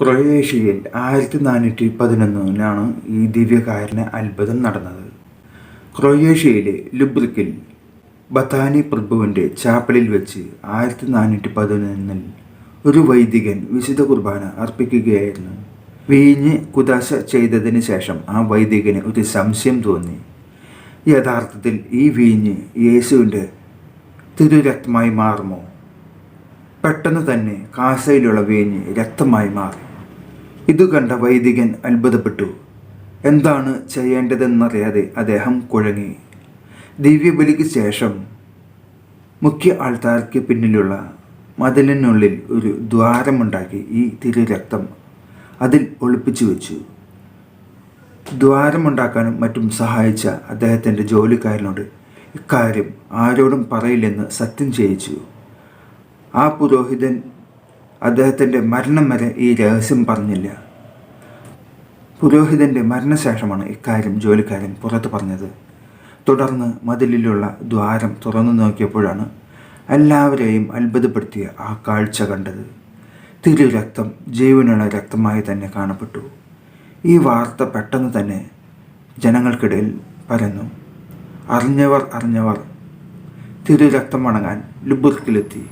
ക്രൊയേഷ്യയിൽ ആയിരത്തി നാനൂറ്റി പതിനൊന്നിനാണ് ഈ ദിവ്യകാരന് അത്ഭുതം നടന്നത്. ക്രൊയേഷ്യയിലെ ലുബ്രിക്കിൽ ബഥാനി പ്രഭുവിന്റെ ചാപ്പലിൽ വെച്ച് ആയിരത്തി നാനൂറ്റി പതിനൊന്നിൽ ഒരു വൈദികൻ വിശുദ്ധ കുർബാന അർപ്പിക്കുകയായിരുന്നു. വീഞ്ഞ് കുദാശ ചെയ്തതിന് ശേഷം ആ വൈദികന് ഒരു സംശയം തോന്നി. യഥാർത്ഥത്തിൽ ഈ വീഞ്ഞ് യേശുവിന്റെ തിരുരക്തമായി മാറുമോ? പെട്ടെന്ന് തന്നെ കാസയിലുള്ള വീഞ്ഞ് രക്തമായി മാറി. ഇത് കണ്ട വൈദികൻ അത്ഭുതപ്പെട്ടു. എന്താണ് ചെയ്യേണ്ടതെന്നറിയാതെ അദ്ദേഹം കുഴങ്ങി. ദിവ്യബലിക്ക് ശേഷം മുഖ്യ ആൾത്താർക്ക് പിന്നിലുള്ള മതിലിനുള്ളിൽ ഒരു ദ്വാരമുണ്ടാക്കി ഈ തിരുരക്തം അതിൽ ഒളിപ്പിച്ചു വെച്ചു. ദ്വാരമുണ്ടാക്കാനും മറ്റും സഹായിച്ച അദ്ദേഹത്തിന്റെ ജോലിക്കാരനോട് ഇക്കാര്യം ആരോടും പറയില്ലെന്ന് സത്യം ചെയ്യിച്ചു. ആ പുരോഹിതൻ അദ്ദേഹത്തിന്റെ മരണം വരെ ഈ രഹസ്യം പറഞ്ഞില്ല. പുരോഹിതന്റെ മരണശേഷമാണ് ഇക്കാര്യം ജോലിക്കാരൻ പുറത്തു പറഞ്ഞത്. തുടർന്ന് മതിലിലുള്ള ദ്വാരം തുറന്നു നോക്കിയപ്പോഴാണ് എല്ലാവരെയും അത്ഭുതപ്പെടുത്തിയ ആ കാഴ്ച കണ്ടത്. തിരു രക്തം ജീവനുള്ള രക്തമായി തന്നെ കാണപ്പെട്ടു. ഈ വാർത്ത പെട്ടെന്ന് തന്നെ ജനങ്ങൾക്കിടയിൽ പരന്നു. അറിഞ്ഞവർ അറിഞ്ഞവർ തിരു രക്തം ലുബുർക്കിലെത്തി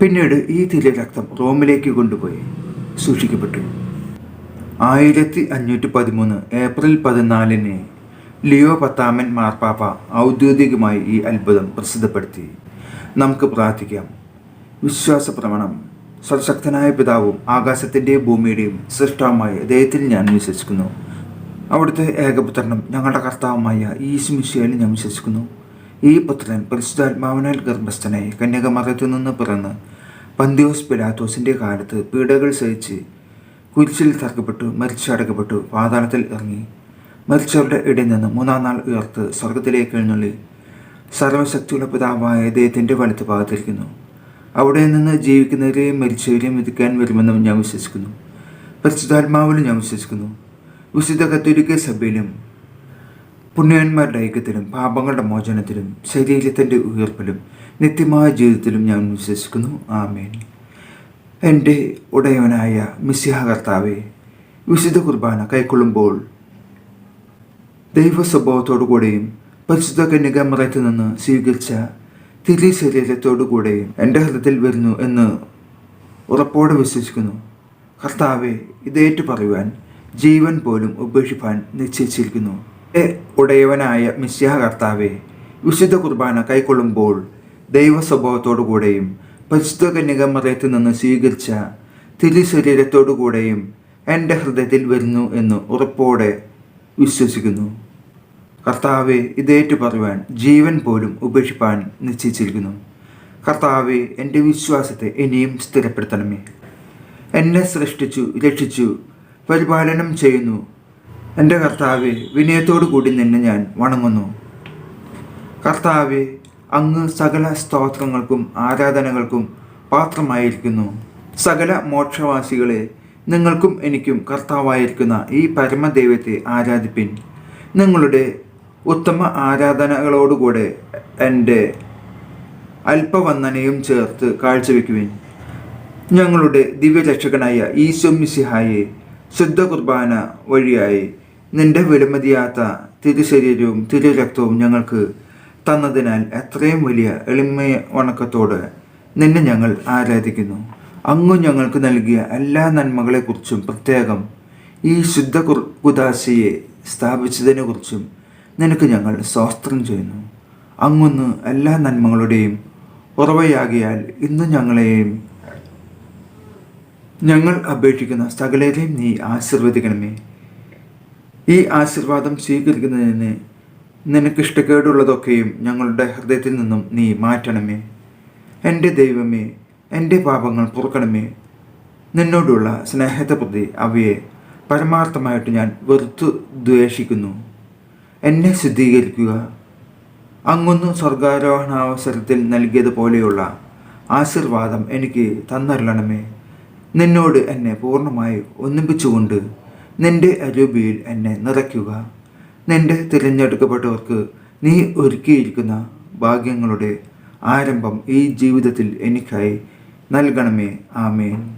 പിന്നീട് ഈ തിരു രക്തം റോമിലേക്ക് കൊണ്ടുപോയി സൂക്ഷിക്കപ്പെട്ടു. ആയിരത്തി അഞ്ഞൂറ്റി പതിമൂന്ന് ഏപ്രിൽ പതിനാലിന് ലിയോ പത്താമൻ മാർപ്പാപ്പ ഔദ്യോഗികമായി ഈ അത്ഭുതം പ്രസിദ്ധപ്പെടുത്തി. നമുക്ക് പ്രാർത്ഥിക്കാം. വിശ്വാസ പ്രമാണം സർശക്തനായ പിതാവും ആകാശത്തിന്റെയും ഭൂമിയുടെയും സൃഷ്ടാവുമായ ദൈവത്തിൽ ഞാൻ വിശ്വസിക്കുന്നു. അവിടുത്തെ ഏകപുത്രനും ഞങ്ങളുടെ കർത്താവുമായ ഈശുമിശയിൽ ഞാൻ വിശ്വസിക്കുന്നു. ഈ പുത്രൻ പരിശുദ്ധാത്മാവിനാൽ ഗർഭസ്ഥനായി കന്യകമറത്തു നിന്ന് പിറന്ന് പന്തിയോസ് പിലാത്തോസിന്റെ കാലത്ത് പീഡകൾ സഹിച്ച് കുരിശിൽ തർക്കപ്പെട്ടു മരിച്ചടക്കപ്പെട്ടു പാതാളത്തിൽ ഇറങ്ങി. മരിച്ചവരുടെ ഇടയിൽ നിന്ന് മൂന്നാം നാൾ ഉയർത്ത് സ്വർഗത്തിലേക്ക് എഴുന്നള്ളി. സർവശക്തിയുള്ള പിതാവായ ദൈവത്തിന്റെ വലത്ത് ഭാഗത്തിരിക്കുന്നു. അവിടെ നിന്ന് ജീവിക്കുന്നവരെയും മരിച്ചവരെയും വിധിക്കാൻ വരുമെന്നും ഞാൻ വിശ്വസിക്കുന്നു. പരിശുദ്ധാത്മാവിലും ഞാൻ വിശ്വസിക്കുന്നു. വിശുദ്ധ കത്തോലിക്ക സഭയിലും പുണ്യന്മാരുടെ ഐക്യത്തിലും പാപങ്ങളുടെ മോചനത്തിലും ശരീരത്തിന്റെ ഉയർപ്പിലും നിത്യമായ ജീവിതത്തിലും ഞാൻ വിശ്വസിക്കുന്നു. ആമേൻ. എന്റെ ഉടയവനായ മിസ്സിഹ കർത്താവെ വിശുദ്ധ കുർബാന കൈക്കൊള്ളുമ്പോൾ ദൈവ സ്വഭാവത്തോടുകൂടെയും പരിശുദ്ധ കന്യകമറയത്തു നിന്ന് സ്വീകരിച്ച തിരി ശരീരത്തോടുകൂടെയും എന്റെ ഹൃദയത്തിൽ വരുന്നു എന്ന് ഉറപ്പോടെ വിശ്വസിക്കുന്നു. കർത്താവെ ഇതേറ്റു പറയുവാൻ ജീവൻ പോലും ഉപേക്ഷിപ്പാൻ നിശ്ചയിച്ചിരിക്കുന്നു. ഉടയവനായ മിശ്യാ കർത്താവെ വിശുദ്ധ കുർബാന കൈക്കൊള്ളുമ്പോൾ ദൈവ സ്വഭാവത്തോടുകൂടെയും പരിശുദ്ധ കന്യകമറയത്തിൽ നിന്ന് സ്വീകരിച്ച തിരി ശരീരത്തോടുകൂടെയും എന്റെ ഹൃദയത്തിൽ വരുന്നു എന്ന് ഉറപ്പോടെ വിശ്വസിക്കുന്നു. കർത്താവെ ഇതേറ്റു പറയുവാൻ ജീവൻ പോലും ഉപേക്ഷിപ്പാൻ നിശ്ചയിച്ചിരിക്കുന്നു. കർത്താവെ എന്റെ വിശ്വാസത്തെ ഇനിയും സ്ഥിരപ്പെടുത്തണമേ. എന്നെ സൃഷ്ടിച്ചു രക്ഷിച്ചു പരിപാലനം ചെയ്യുന്നു എന്റെ കർത്താവെ വിനയത്തോടു കൂടി നിന്നെ ഞാൻ വണങ്ങുന്നു. കർത്താവെ അങ്ങ് സകല സ്തോത്രങ്ങൾക്കും ആരാധനകൾക്കും പാത്രമായിരിക്കുന്നു. സകല മോക്ഷവാസികളെ നിങ്ങൾക്കും എനിക്കും കർത്താവായിരിക്കുന്ന ഈ പരമദൈവത്തെ ആരാധിപ്പിൻ. നിങ്ങളുടെ ഉത്തമ ആരാധനകളോടുകൂടെ എന്റെ അല്പവന്ദനയും ചേർത്ത് കാഴ്ചവെക്കുവിൻ. ഞങ്ങളുടെ ദിവ്യരക്ഷകനായ ഈശോ മിസിഹായെ ശുദ്ധ കുർബാന വഴിയായി നിന്റെ വിലമതിയാത്ത തിരുശരീരവും തിരുരക്തവും ഞങ്ങൾക്ക് തന്നതിനാൽ എത്രയും വലിയ എളിമ വണക്കത്തോട് നിന്നെ ഞങ്ങൾ ആരാധിക്കുന്നു. അങ്ങു ഞങ്ങൾക്ക് നൽകിയ എല്ലാ നന്മകളെക്കുറിച്ചും പ്രത്യേകം ഈ ശുദ്ധ കുദാശയെ സ്ഥാപിച്ചതിനെക്കുറിച്ചും നിനക്ക് ഞങ്ങൾ സ്വാസ്ത്രം ചെയ്യുന്നു. അങ്ങൊന്ന് എല്ലാ നന്മകളുടെയും ഉറവയാകിയാൽ ഇന്ന് ഞങ്ങളെയും ഞങ്ങൾ അപേക്ഷിക്കുന്ന സകലരെയും നീ ആശീർവദിക്കണമേ. ഈ ആശീർവാദം സ്വീകരിക്കുന്നതിന് നിനക്കിഷ്ടക്കേടുള്ളതൊക്കെയും ഞങ്ങളുടെ ഹൃദയത്തിൽ നിന്നും നീ മാറ്റണമേ. എന്റെ ദൈവമേ എന്റെ പാപങ്ങൾ പുറക്കണമേ. നിന്നോടുള്ള സ്നേഹത്തെ പ്രതി അവയെ പരമാർത്ഥമായിട്ട് ഞാൻ വെറുത്തു ദ്വേഷിക്കുന്നു. എന്നെ ശുദ്ധീകരിക്കുക. അങ്ങൊന്ന് സ്വർഗാരോഹണാവസരത്തിൽ നൽകിയതുപോലെയുള്ള ആശീർവാദം എനിക്ക് തന്നരുളണമേ. നിന്നോട് എന്നെ പൂർണമായി ഒന്നിപ്പിച്ചുകൊണ്ട് നിന്റെ അരൂപിയിൽ എന്നെ നിറയ്ക്കുക. നിന്റെ തിരഞ്ഞെടുക്കപ്പെട്ടവർക്ക് നീ ഒരുക്കിയിരിക്കുന്ന ഭാഗ്യങ്ങളുടെ ആരംഭം ഈ ജീവിതത്തിൽ എനിക്കായി നൽകണമേ. ആമേൻ.